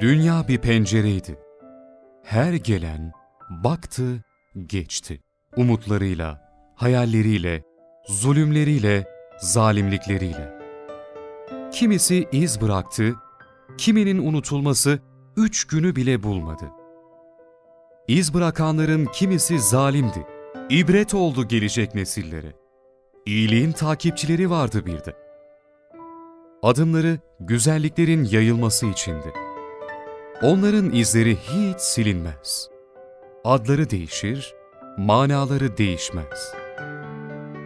Dünya bir pencereydi. Her gelen baktı, geçti. Umutlarıyla, hayalleriyle, zulümleriyle, zalimlikleriyle. Kimisi iz bıraktı, kiminin unutulması üç günü bile bulmadı. İz bırakanların kimisi zalimdi. İbret oldu gelecek nesillere. İyiliğin takipçileri vardı bir de. Adımları güzelliklerin yayılması içindi. Onların izleri hiç silinmez. Adları değişir, manaları değişmez.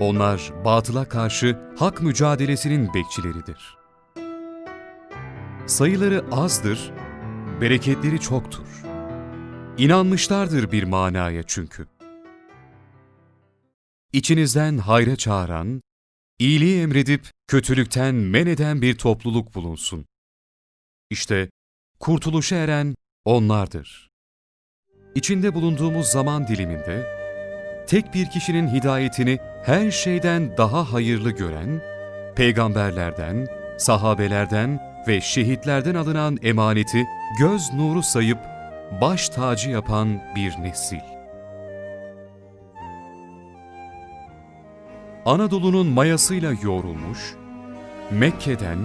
Onlar batıla karşı hak mücadelesinin bekçileridir. Sayıları azdır, bereketleri çoktur. İnanmışlardır bir manaya çünkü. İçinizden hayra çağıran, iyiliği emredip kötülükten men eden bir topluluk bulunsun. İşte kurtuluşa eren onlardır. İçinde bulunduğumuz zaman diliminde, tek bir kişinin hidayetini her şeyden daha hayırlı gören, peygamberlerden, sahabelerden ve şehitlerden alınan emaneti göz nuru sayıp baş tacı yapan bir nesil. Anadolu'nun mayasıyla yoğrulmuş, Mekke'den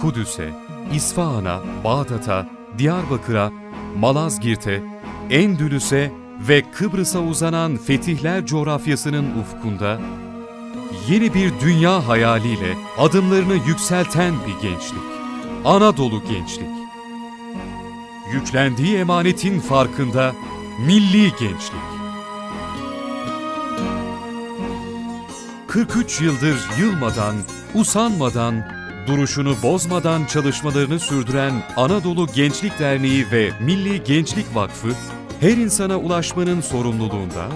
Kudüs'e, İsfahan'a, Bağdat'a, Diyarbakır'a, Malazgirt'e, Endülüs'e ve Kıbrıs'a uzanan fetihler coğrafyasının ufkunda yeni bir dünya hayaliyle adımlarını yükselten bir gençlik. Anadolu gençlik. Yüklendiği emanetin farkında milli gençlik. 43 yıldır yılmadan, usanmadan, duruşunu bozmadan çalışmalarını sürdüren Anadolu Gençlik Derneği ve Milli Gençlik Vakfı, her insana ulaşmanın sorumluluğunda,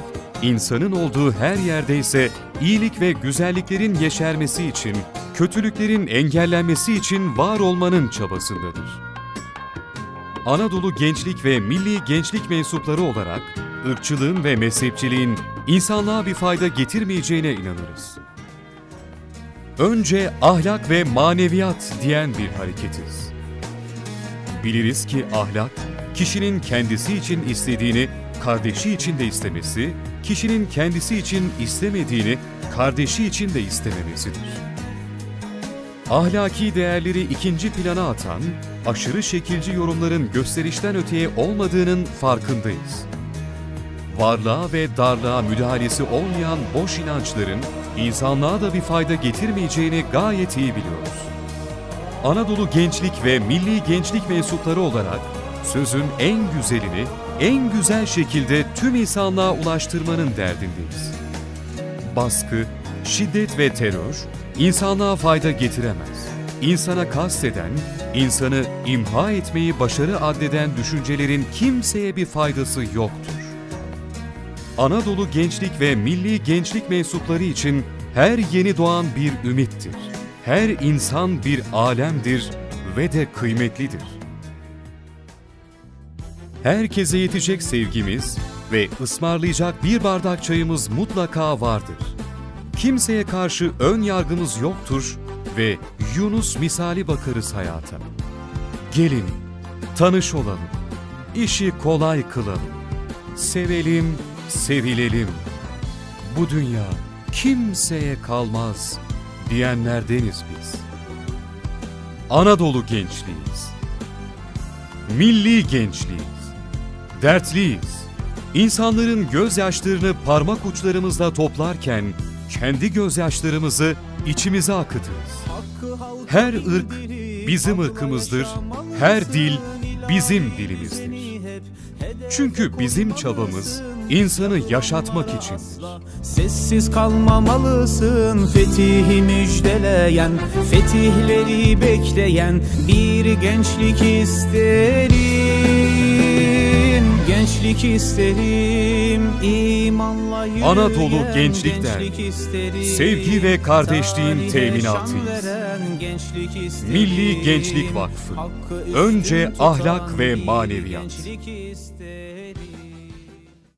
insanın olduğu her yerde ise iyilik ve güzelliklerin yeşermesi için, kötülüklerin engellenmesi için var olmanın çabasındadır. Anadolu Gençlik ve Milli Gençlik mensupları olarak ırkçılığın ve mezhepçiliğin insanlığa bir fayda getirmeyeceğine inanırız. Önce ahlak ve maneviyat diyen bir hareketiz. Biliriz ki ahlak, kişinin kendisi için istediğini kardeşi için de istemesi, kişinin kendisi için istemediğini kardeşi için de istememesidir. Ahlaki değerleri ikinci plana atan, aşırı şekilci yorumların gösterişten öteye olmadığının farkındayız. Varlığa ve darlığa müdahalesi olmayan boş inançların insanlığa da bir fayda getirmeyeceğini gayet iyi biliyoruz. Anadolu Gençlik ve Milli Gençlik mensupları olarak sözün en güzelini en güzel şekilde tüm insanlığa ulaştırmanın derdindeyiz. Baskı, şiddet ve terör insanlığa fayda getiremez. İnsana kasteden, insanı imha etmeyi başarı addeden düşüncelerin kimseye bir faydası yoktur. Anadolu Gençlik ve Milli Gençlik mensupları için her yeni doğan bir ümittir. Her insan bir alemdir ve de kıymetlidir. Herkese yetecek sevgimiz ve ısmarlayacak bir bardak çayımız mutlaka vardır. Kimseye karşı ön yargımız yoktur ve Yunus misali bakarız hayata. Gelin, tanış olalım, işi kolay kılalım, sevelim, sevilelim. Bu dünya kimseye kalmaz diyenlerdeniz biz. Anadolu gençliğiz. Milli gençliğiz. Dertliyiz. İnsanların gözyaşlarını parmak uçlarımızla toplarken kendi gözyaşlarımızı içimize akıtırız. Her ırk bizim ırkımızdır, her dil bizim dilimizdir. Çünkü bizim çabamız insanı yaşatmak içindir. Sessiz kalmamalısın fetihi müjdeleyen Fetihleri bekleyen bir gençlik isterim Gençlik isterim imanla yürüyen Anadolu Gençlik Derneği, isterim. sevgi ve kardeşliğin teminatıyız. gençlik isterim. Milli Gençlik Vakfı, önce ahlak ve maneviyat. gençlik.